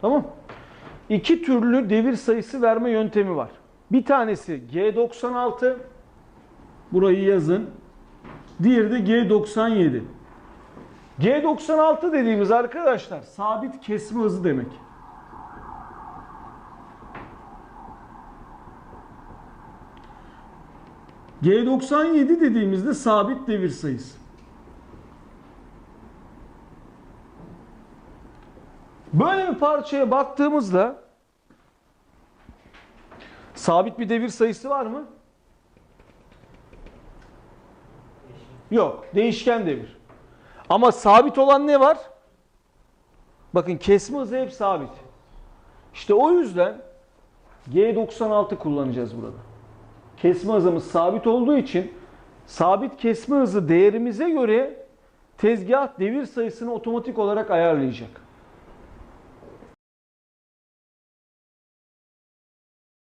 Tamam. İki türlü devir sayısı verme yöntemi var. Bir tanesi G96. Burayı yazın. Diğeri de G97. G96 dediğimiz arkadaşlar sabit kesme hızı demek. G97 dediğimizde sabit devir sayısı. Böyle bir parçaya baktığımızda sabit bir devir sayısı var mı? Yok. Değişken devir. Ama sabit olan ne var? Bakın kesme hızı hep sabit. İşte o yüzden G96 kullanacağız burada. Kesme hızımız sabit olduğu için sabit kesme hızı değerimize göre tezgah devir sayısını otomatik olarak ayarlayacak.